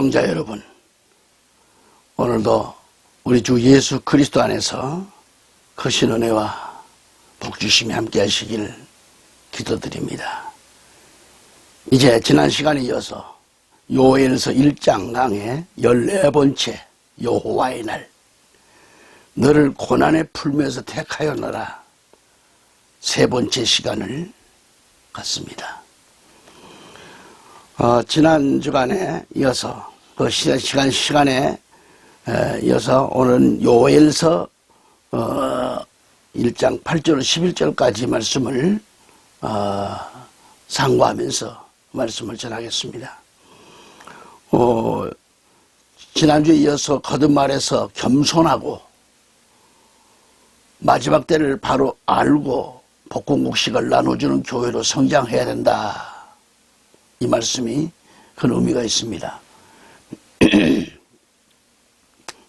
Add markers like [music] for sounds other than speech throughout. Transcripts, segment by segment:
애청자 여러분, 오늘도 우리 주 예수 그리스도 안에서 크신 은혜와 복주심이 함께 하시길 기도드립니다. 이제 지난 시간에 이어서 요엘서 1장 강의 14번째 여호와의 날 너를 고난에 풀면서 택하여 너라 세 번째 시간을 갖습니다. 어, 지난 주간에 이어서 그 시- 시간 시간에 에, 이어서 오늘은 요엘서 어, 1장 8절 11절까지 말씀을 어, 상고하면서 말씀을 전하겠습니다. 어, 지난주에 이어서 거듭 말해서 겸손하고 마지막 때를 바로 알고 복공국식을 나눠주는 교회로 성장해야 된다. 이 말씀이 큰 의미가 있습니다.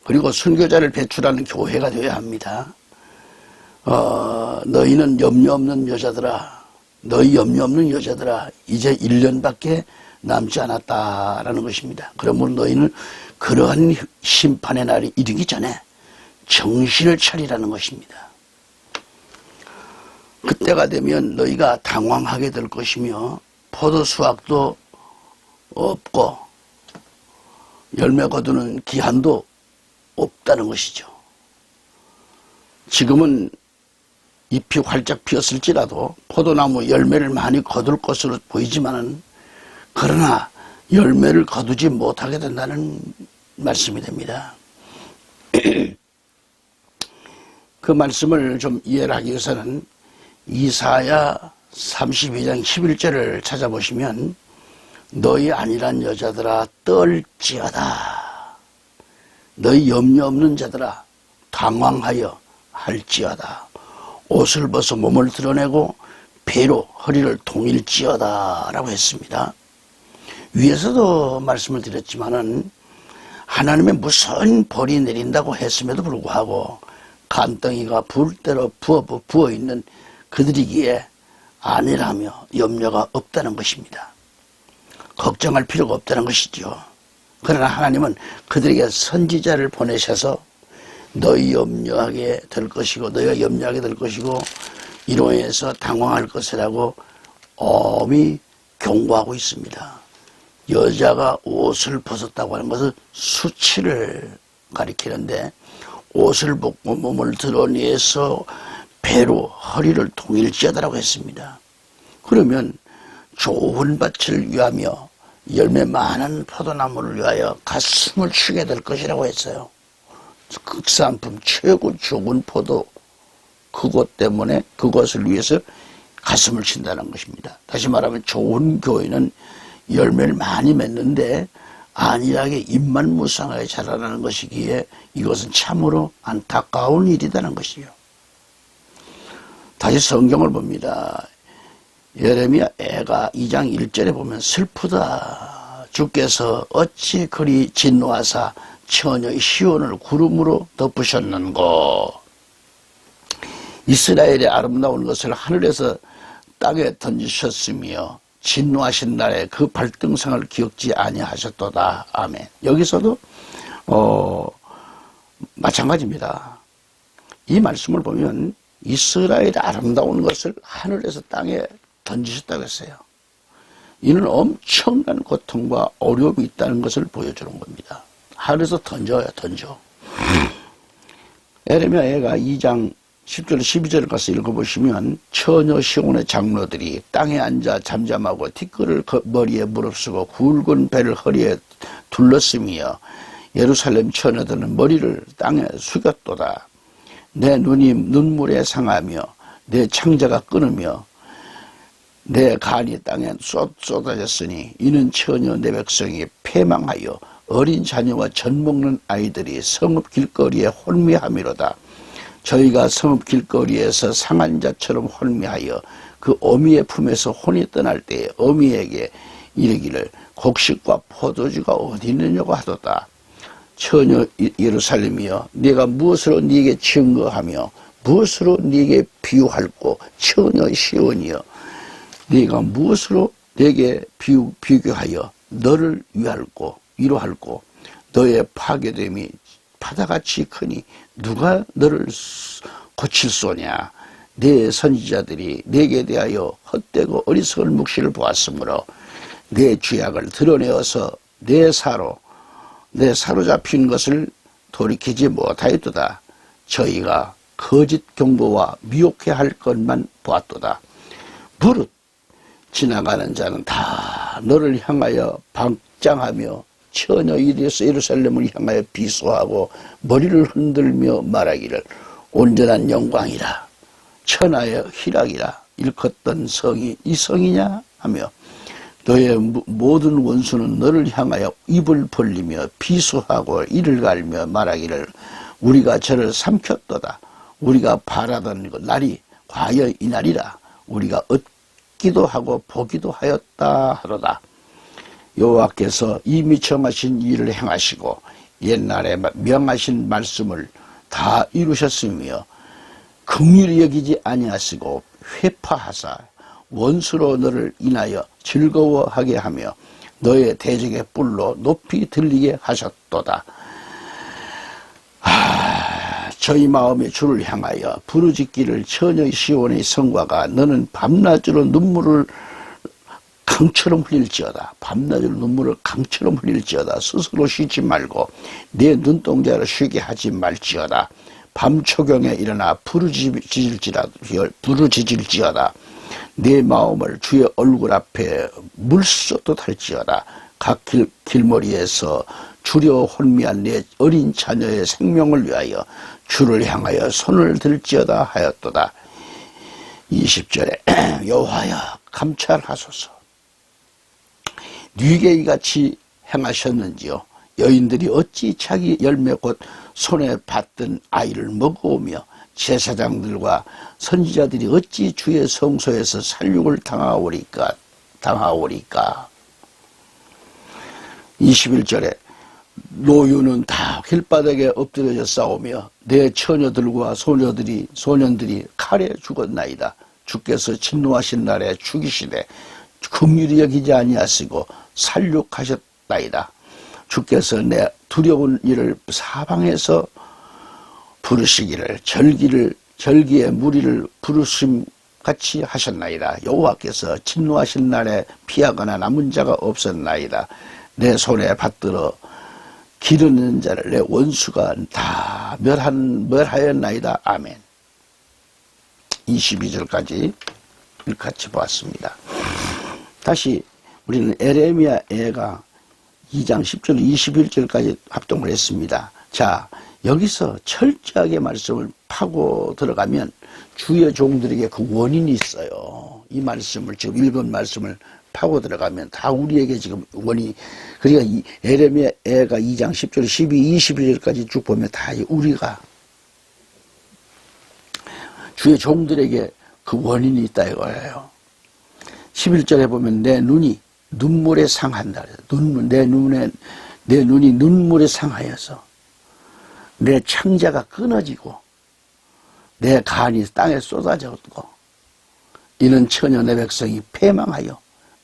그리고 순교자를 배출하는 교회가 되어야 합니다. 어, 너희는 염려 없는 여자들아, 너희 염려 없는 여자들아, 이제 1년밖에 남지 않았다라는 것입니다. 그러면 너희는 그러한 심판의 날이 이르기 전에 정신을 차리라는 것입니다. 그때가 되면 너희가 당황하게 될 것이며 포도 수확도 없고 열매 거두는 기한도 없다는 것이죠. 지금은 잎이 활짝 피었을지라도 포도나무 열매를 많이 거둘 것으로 보이지만은 그러나 열매를 거두지 못하게 된다는 말씀이 됩니다. [clears throat] 그 말씀을 좀 이해를 하기 위해서는 이사야 32장 11절을 찾아보시면 너희 아니란 여자들아 떨지어다. 너희 염려 없는 자들아 당황하여 할지어다. 옷을 벗어 몸을 드러내고 배로 허리를 동일지어다 라고 했습니다. 위에서도 말씀을 드렸지만은 하나님의 무서운 벌이 내린다고 했음에도 불구하고 간덩이가 불 대로 부어, 부어 있는 그들이기에 아니라며 염려가 없다는 것입니다. 걱정할 필요가 없다는 것이죠. 그러나 하나님은 그들에게 선지자를 보내셔서 너희 염려하게 될 것이고 너희가 염려하게 될 것이고 이로 인해서 당황할 것이라고 엄히 경고하고 있습니다. 여자가 옷을 벗었다고 하는 것은 수치를 가리키는데 옷을 벗고 몸을 드러내서 배로 허리를 동일지어다라고 했습니다. 그러면 좋은 밭을 위하며 열매 많은 포도나무를 위하여 가슴을 치게 될 것이라고 했어요. 극산품 최고 좋은 포도 그것 때문에 그것을 위해서 가슴을 친다는 것입니다. 다시 말하면 좋은 교회는 열매를 많이 맺는데 안일하게 입만 무쌍하게 자라나는 것이기에 이것은 참으로 안타까운 일이라는 것이요. 다시 성경을 봅니다. 예레미야 애가 2장 1절에 보면 슬프다. 주께서 어찌 그리 진노하사 처녀의 시온을 구름으로 덮으셨는고. 이스라엘의 아름다운 것을 하늘에서 땅에 던지셨으며 진노하신 날에 그 발등상을 기억지 아니하셨도다. 아멘. 여기서도 어 마찬가지입니다. 이 말씀을 보면 이스라엘의 아름다운 것을 하늘에서 땅에 던지셨다고 했어요. 이는 엄청난 고통과 어려움이 있다는 것을 보여주는 겁니다. 하늘에서 던져요, 던져. 에레미야 애가 2장 10절 12절을 가서 읽어보시면 처녀 시온의 장로들이 땅에 앉아 잠잠하고 티끌을 머리에 무릅쓰고 굵은 배를 허리에 둘렀으며 예루살렘 처녀들은 머리를 땅에 숙였도다. 내 눈이 눈물에 상하며 내 창자가 끊으며 내 간이 땅에 쏟, 쏟아졌으니 이는 처녀 내 백성이 패망하여 어린 자녀와 젖 먹는 아이들이 성읍 길거리에 혼미함이로다. 저희가 성읍 길거리에서 상한 자처럼 혼미하여 그 어미의 품에서 혼이 떠날 때에 어미에게 이르기를 곡식과 포도주가 어디 있느냐고 하도다. 처녀 예루살렘이여 네가 무엇으로 네게 증거하며 무엇으로 네게 비유할꼬 처녀 시온이여 네가 무엇으로 내게 비유, 비교하여 너를 위할꼬 위로할고 너의 파괴됨이 바다같이 크니 누가 너를 고칠 소냐? 내 선지자들이 내게 대하여 헛되고 어리석은 묵시를 보았으므로 내 죄악을 드러내어서 내 사로 내 사로잡힌 것을 돌이키지 못하였도다. 저희가 거짓 경고와 미혹해 할 것만 보았도다. 무릇 지나가는 자는 다 너를 향하여 방장하며 처녀 이리에서 예루살렘을 향하여 비소하고 머리를 흔들며 말하기를 온전한 영광이라. 천하의 희락이라. 일컫던 성이 이 성이냐? 하며 너의 모든 원수는 너를 향하여 입을 벌리며 비수하고 이를 갈며 말하기를 우리가 저를 삼켰도다. 우리가 바라던 그 날이 과연 이 날이라. 우리가 얻 기도 하고 보기도 하였다 하로다 여호와께서 이미 정하신 일을 행하시고 옛날에 명하신 말씀을 다 이루셨으며 긍휼히 여기지 아니하시고 회파하사 원수로 너를 인하여 즐거워하게 하며 너의 대적의 뿔로 높이 들리게 하셨도다. 아, 저희 마음의 주를 향하여 부르짖기를 처녀의 시온의 성과가 너는 밤낮으로 눈물을 강처럼 흘릴지어다. 밤낮으로 눈물을 강처럼 흘릴지어다. 스스로 쉬지 말고 내 눈동자를 쉬게 하지 말지어다. 밤 초경에 일어나 부르짖을지라 부르짖을지어다. 내 마음을 주의 얼굴 앞에 물쏟듯 할지어다. 각 길, 길머리에서 주려 혼미한 내 어린 자녀의 생명을 위하여 주를 향하여 손을 들지어다 하였도다. 20절에 [clears throat] 여호와여 감찰하소서. 뉘개이 같이 행하셨는지요. 여인들이 어찌 자기 열매 곧 손에 받던 아이를 먹어오며 제사장들과 선지자들이 어찌 주의 성소에서 살육을 당하오리까 당하오리까 21절에 노유는 다 길바닥에 엎드려져 싸우며 내 처녀들과 소녀들이 소년들이 칼에 죽었나이다 주께서 진노하신 날에 죽이시되 긍휼히 여기지 아니하시고 살육하셨나이다 주께서 내 두려운 일을 사방에서 부르시기를 절기를 절기의 무리를 부르심 같이 하셨나이다. 여호와께서 진노하신 날에 피하거나 남은 자가 없었나이다. 내 손에 받들어 기르는 자를 내 원수가 다 멸한 멸하였나이다. 아멘. 22절까지 같이 보았습니다. 다시 우리는 에레미야 애가 2장 10절 21절까지 합동을 했습니다. 자, 여기서 철저하게 말씀을 파고 들어가면 주의 종들에게 그 원인이 있어요. 이 말씀을 지금 읽은 말씀을 파고 들어가면 다 우리에게 지금 원이 그러니까 이 에레미야 애가 2장 10절 12, 21절까지 쭉 보면 다 우리가 주의 종들에게 그 원인이 있다 이거예요. 11절에 보면 내 눈이 눈물에 상한다. 눈, 내 눈에, 내 눈이 눈물에 상하여서 내 창자가 끊어지고 내 간이 땅에 쏟아졌고 이는 처녀 내 백성이 패망하여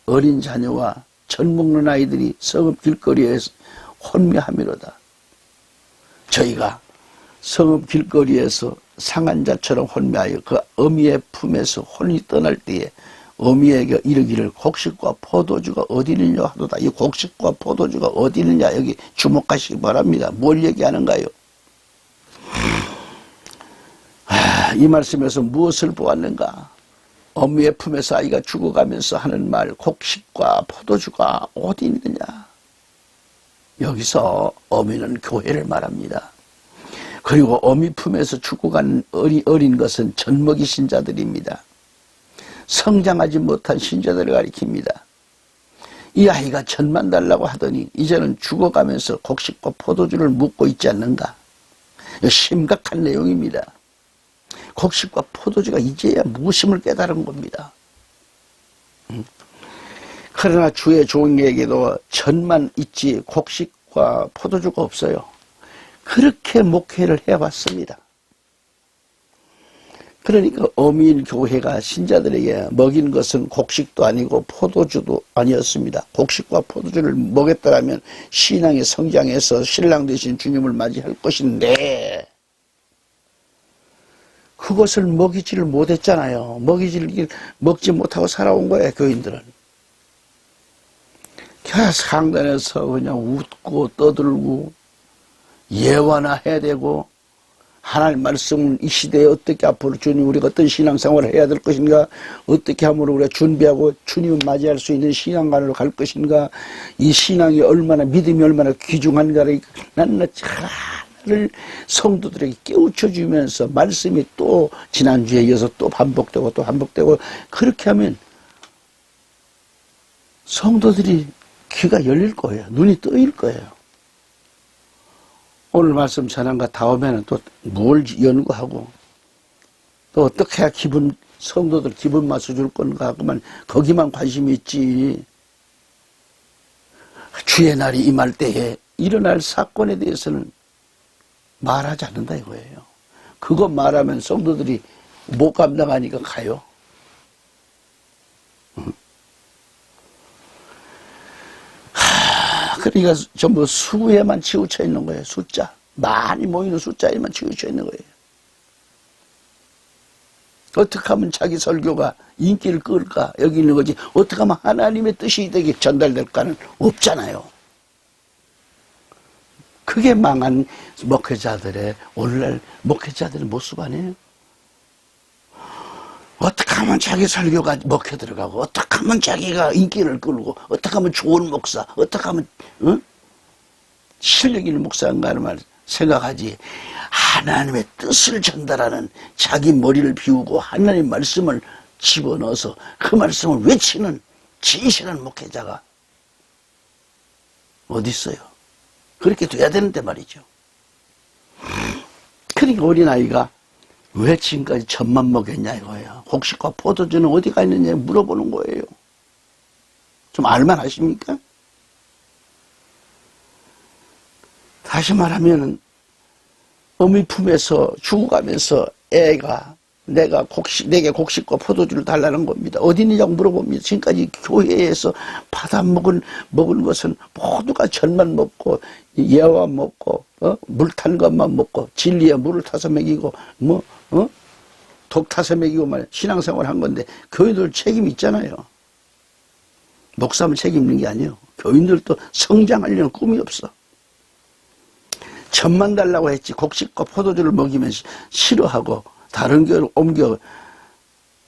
어린 자녀와 젖 먹는 아이들이 성읍 길거리에서 혼미하미로다. 저희가 성읍 길거리에서 상한 자처럼 혼미하여 그 어미의 품에서 혼이 떠날 때에 어미에게 이르기를 곡식과 포도주가 어디 있느냐 하도다. 이 곡식과 포도주가 어디 있느냐 여기 주목하시기 바랍니다. 뭘 얘기하는가요? 아, 이 말씀에서 무엇을 보았는가? 어미의 품에서 아이가 죽어가면서 하는 말 곡식과 포도주가 어디 있느냐? 여기서 어미는 교회를 말합니다. 그리고 어미 품에서 죽어간 어린, 어린 것은 젖먹이 신자들입니다. 성장하지 못한 신자들을 가리킵니다. 이 아이가 천만 달라고 하더니 이제는 죽어가면서 곡식과 포도주를 묻고 있지 않는가? 심각한 내용입니다. 곡식과 포도주가 이제야 무심을 깨달은 겁니다. 그러나 주의 종에게도 천만 있지 곡식과 포도주가 없어요. 그렇게 목회를 해왔습니다. 그러니까 어민 교회가 신자들에게 먹인 것은 곡식도 아니고 포도주도 아니었습니다. 곡식과 포도주를 먹였더라면 신앙이 성장해서 신랑 되신 주님을 맞이할 것인데 그것을 먹이지를 못했잖아요. 먹이지를 먹지 못하고 살아온 거예요, 교인들은. 그냥 상단에서 그냥 웃고 떠들고 예화나 해야 되고 하나님 말씀을 이 시대에 어떻게 앞으로 주님 우리가 어떤 신앙생활을 해야 될 것인가 어떻게 함으로 우리가 준비하고 주님을 맞이할 수 있는 신앙관으로 갈 것인가 이 신앙이 얼마나 믿음이 얼마나 귀중한가를 나는 하나 를 성도들에게 깨우쳐 주면서 말씀이 또 지난주에 이어서 또 반복되고 또 반복되고 그렇게 하면 성도들이 귀가 열릴 거예요. 눈이 뜨일 거예요. 오늘 말씀 전한가 다음에는 또 뭘 연구하고 또 어떻게 해야 기분 성도들 기분 맞춰 줄 건가 하고만 거기만 관심이 있지. 주의 날이 임할 때에 일어날 사건에 대해서는 말하지 않는다 이거예요. 그거 말하면 성도들이 못 감당하니까 가요. 하, 그러니까 전부 수에만 치우쳐 있는 거예요. 숫자. 많이 모이는 숫자에만 치우쳐 있는 거예요. 어떻게 하면 자기 설교가 인기를 끌까? 여기 있는 거지. 어떻게 하면 하나님의 뜻이 되게 전달될까는 없잖아요. 그게 망한 목회자들의, 오늘날 목회자들의 모습 아니에요? 어떻게 하면 자기 설교가 먹혀 들어가고, 어떻게 하면 자기가 인기를 끌고, 어떻게 하면 좋은 목사, 어떻게 하면, 응? 실력 있는 목사인가를 말 생각하지. 하나님의 뜻을 전달하는 자기 머리를 비우고 하나님 말씀을 집어넣어서 그 말씀을 외치는 진실한 목회자가 어디 있어요? 그렇게 돼야 되는데 말이죠. 그러니까 어린아이가 왜 지금까지 젖만 먹였냐 이거예요. 곡식과 포도주는 어디가 있느냐 물어보는 거예요. 좀 알만 하십니까? 다시 말하면 어미 품에서 죽어가면서 애가 내가 곡식, 내게 곡식과 포도주를 달라는 겁니다. 어디 있느냐고 물어봅니다. 지금까지 교회에서 받아 먹은, 먹은 것은 모두가 전만 먹고, 예와 먹고, 어? 물탄 것만 먹고, 진리에 물을 타서 먹이고, 뭐, 어? 독 타서 먹이고 말 신앙생활 한 건데, 교인들 책임 있잖아요. 목사만 책임 있는 게 아니에요. 교인들도 성장하려는 꿈이 없어. 천만 달라고 했지 곡식과 포도주를 먹이면 싫어하고 다른 교회로 옮겨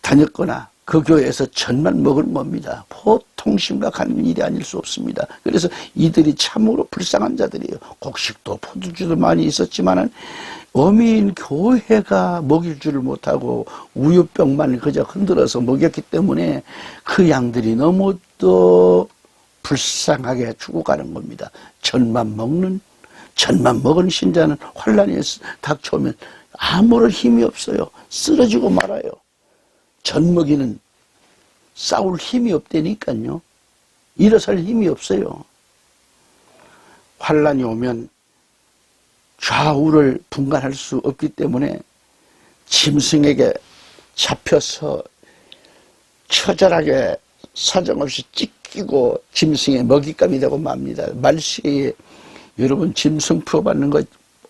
다녔거나 그 교회에서 천만 먹을 겁니다. 보통 심각한 일이 아닐 수 없습니다. 그래서 이들이 참으로 불쌍한 자들이에요. 곡식도 포도주도 많이 있었지만은 어민 교회가 먹일 줄을 못하고 우유병만 그저 흔들어서 먹였기 때문에 그 양들이 너무도 불쌍하게 죽어가는 겁니다. 전만 먹는 전만 먹은 신자는 환란이 닥쳐오면 아무런 힘이 없어요. 쓰러지고 말아요. 전 먹이는 싸울 힘이 없다니까요. 일어설 힘이 없어요. 환란이 오면 좌우를 분간할 수 없기 때문에 짐승에게 잡혀서 처절하게 사정없이 찢기고 짐승의 먹잇감이 되고 맙니다. 말시에 여러분 짐승 풀어받는 거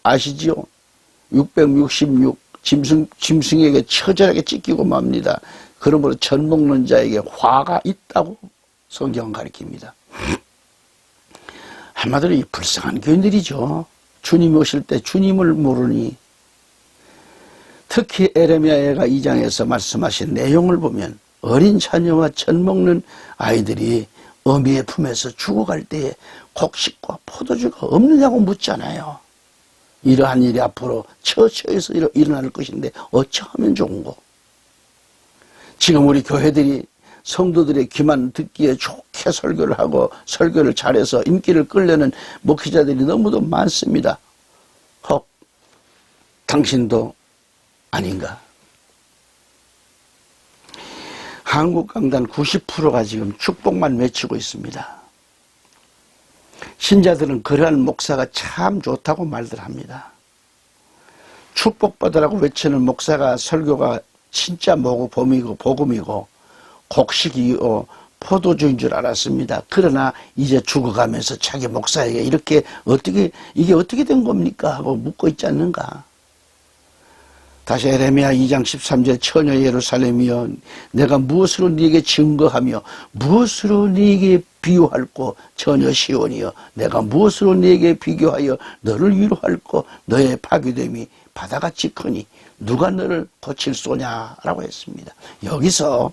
아시지요? 666 짐승, 짐승에게 처절하게 찢기고 맙니다. 그러므로 전 먹는 자에게 화가 있다고 성경은 가리킵니다. 한마디로 이 불쌍한 교인들이죠. 주님 오실 때 주님을 모르니 특히 에레미야가 2장에서 말씀하신 내용을 보면 어린 자녀와 젖 먹는 아이들이 어미의 품에서 죽어갈 때에 곡식과 포도주가 없느냐고 묻잖아요. 이러한 일이 앞으로 처처에서 일어날 것인데 어찌하면 좋은고. 지금 우리 교회들이 성도들의 귀만 듣기에 좋게 설교를 하고 설교를 잘해서 인기를 끌려는 목회자들이 너무도 많습니다. 혹 당신도 아닌가? 한국 강단 90%가 지금 축복만 외치고 있습니다. 신자들은 그러한 목사가 참 좋다고 말들 합니다. 축복받으라고 외치는 목사가 설교가 진짜 뭐고 봄이고 복음이고 곡식이요 포도주인 줄 알았습니다. 그러나 이제 죽어가면서 자기 목사에게 이렇게 어떻게 이게 어떻게 된 겁니까 하고 묻고 있지 않는가? 다시 에레미야 2장 13절 처녀 예루살렘이여 내가 무엇으로 네게 증거하며 무엇으로 네게 비유할꼬 처녀 시온이여 내가 무엇으로 네게 비교하여 너를 위로할꼬 너의 파괴됨이 바다같이 크니 누가 너를 고칠 소냐라고 했습니다. 여기서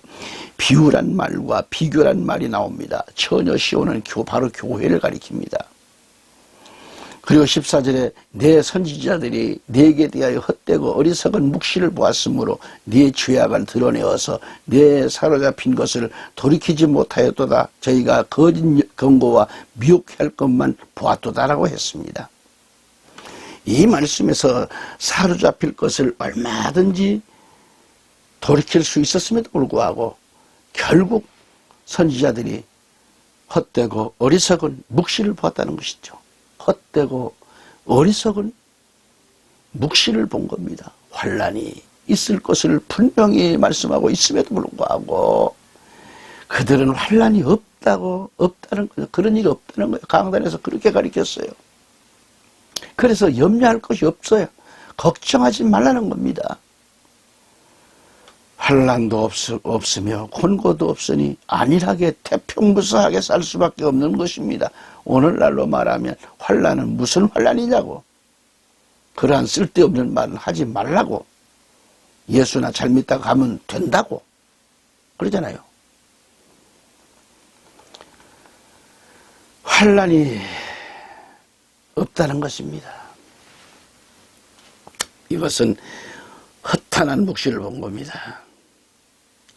비유란 말과 비교란 말이 나옵니다. 처녀 시온은 교- 바로 교회를 가리킵니다. 그리고 14절에 내 선지자들이 내게 대하여 헛되고 어리석은 묵시를 보았으므로 네 죄악을 드러내어서 내 사로잡힌 것을 돌이키지 못하였도다. 저희가 거짓 경고와 미혹할 것만 보았도다라고 했습니다. 이 말씀에서 사로잡힐 것을 얼마든지 돌이킬 수 있었음에도 불구하고 결국 선지자들이 헛되고 어리석은 묵시를 보았다는 것이죠. 헛되고 어리석은 묵시를 본 겁니다. 환란이 있을 것을 분명히 말씀하고 있음에도 불구하고 그들은 환란이 없다고 없다는 거예요. 그런 일이 없다는 거예요. 강단에서 그렇게 가르쳤어요. 그래서 염려할 것이 없어요. 걱정하지 말라는 겁니다. 환란도 없, 없으며 곤고도 없으니 안일하게 태평무사하게 살 수밖에 없는 것입니다. 오늘날로 말하면 환란은 무슨 환란이냐고. 그러한 쓸데없는 말은 하지 말라고. 예수나 잘 믿다가 가면 된다고. 그러잖아요. 환란이 없다는 것입니다. 이것은 허탄한 묵시를 본 겁니다.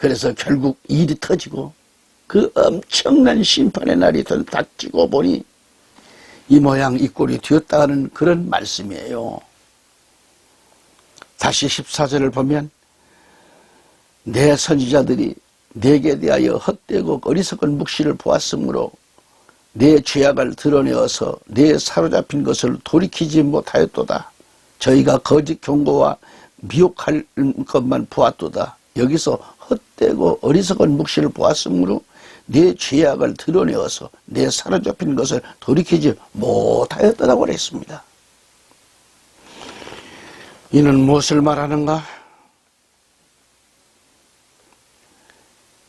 그래서 결국 일이 터지고 그 엄청난 심판의 날이 닥치고 보니 이 모양 이 꼴이 되었다는 그런 말씀이에요. 다시 14절을 보면 내 선지자들이 내게 대하여 헛되고 어리석은 묵시를 보았으므로 내 죄악을 드러내어서 내 사로잡힌 것을 돌이키지 못하였도다. 저희가 거짓 경고와 미혹할 것만 보았도다. 여기서 헛되고 어리석은 묵시를 보았으므로 내 죄악을 드러내어서 내 사로잡힌 것을 돌이키지 못하였다고 그랬습니다. 이는 무엇을 말하는가?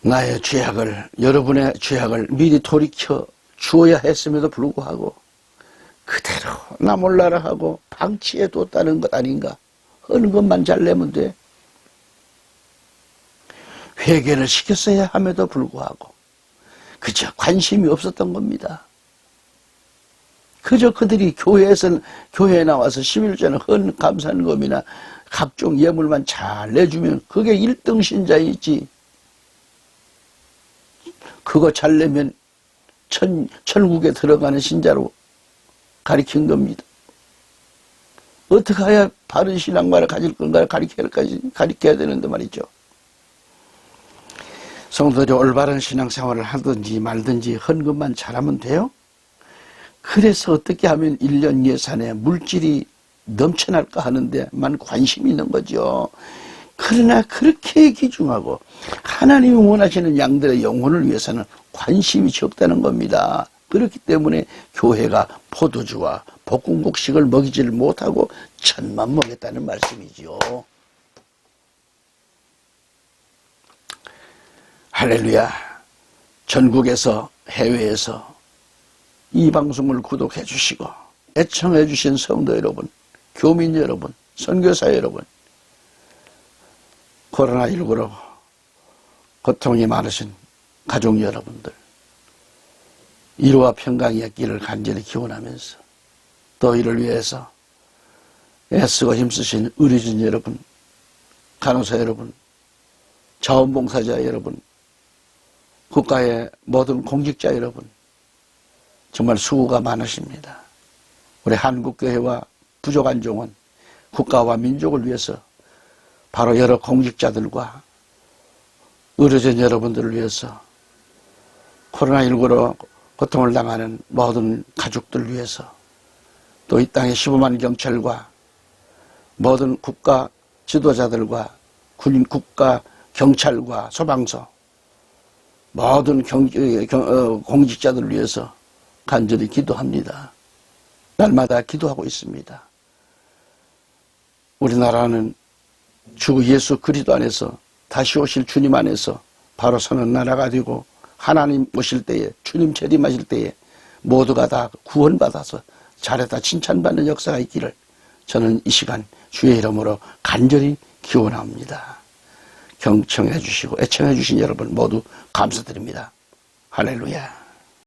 나의 죄악을, 여러분의 죄악을 미리 돌이켜 주어야 했음에도 불구하고 그대로 나 몰라라 하고 방치해 뒀다는 것 아닌가? 하는 것만 잘 내면 돼. 회개를 시켰어야 함에도 불구하고 그저 관심이 없었던 겁니다. 그저 그들이 교회에서 교회에 나와서 11조는 헌 감사금이나 각종 예물만 잘 내주면 그게 1등 신자이지. 그거 잘 내면 천, 천국에 들어가는 신자로 가리킨 겁니다. 어떻게 해야 바른 신앙만을 가질 건가를 가리켜야, 가리켜야 되는데 말이죠. 성도들이 올바른 신앙생활을 하든지 말든지 헌금만 잘하면 돼요? 그래서 어떻게 하면 1년 예산에 물질이 넘쳐날까 하는데만 관심이 있는 거죠. 그러나 그렇게 귀중하고 하나님이 원하시는 양들의 영혼을 위해서는 관심이 적다는 겁니다. 그렇기 때문에 교회가 포도주와 볶음국식을 먹이지를 못하고 천만 먹였다는 말씀이지요. 할렐루야. 전국에서 해외에서 이 방송을 구독해 주시고 애청해 주신 성도 여러분, 교민 여러분, 선교사 여러분, 코로나19로 고통이 많으신 가족 여러분들, 이루와 평강의 길을 간절히 기원하면서 또 이를 위해서 애쓰고 힘쓰신 의료진 여러분, 간호사 여러분, 자원봉사자 여러분, 국가의 모든 공직자 여러분, 정말 수고가 많으십니다. 우리 한국교회와 부족한 종은 국가와 민족을 위해서 바로 여러 공직자들과 의료진 여러분들을 위해서 코로나19로 고통을 당하는 모든 가족들을 위해서 또 이 땅의 15만 경찰과 모든 국가 지도자들과 군, 국가, 경찰과 소방서, 모든 경, 어, 경- 어, 공직자들을 위해서 간절히 기도합니다. 날마다 기도하고 있습니다. 우리나라는 주 예수 그리스도 안에서 다시 오실 주님 안에서 바로 서는 나라가 되고 하나님 오실 때에 주님 재림하실 때에 모두가 다 구원받아서 잘했다 칭찬받는 역사가 있기를 저는 이 시간 주의 이름으로 간절히 기원합니다. 경청해 주시고 애청해 주신 여러분 모두 감사드립니다. 할렐루야.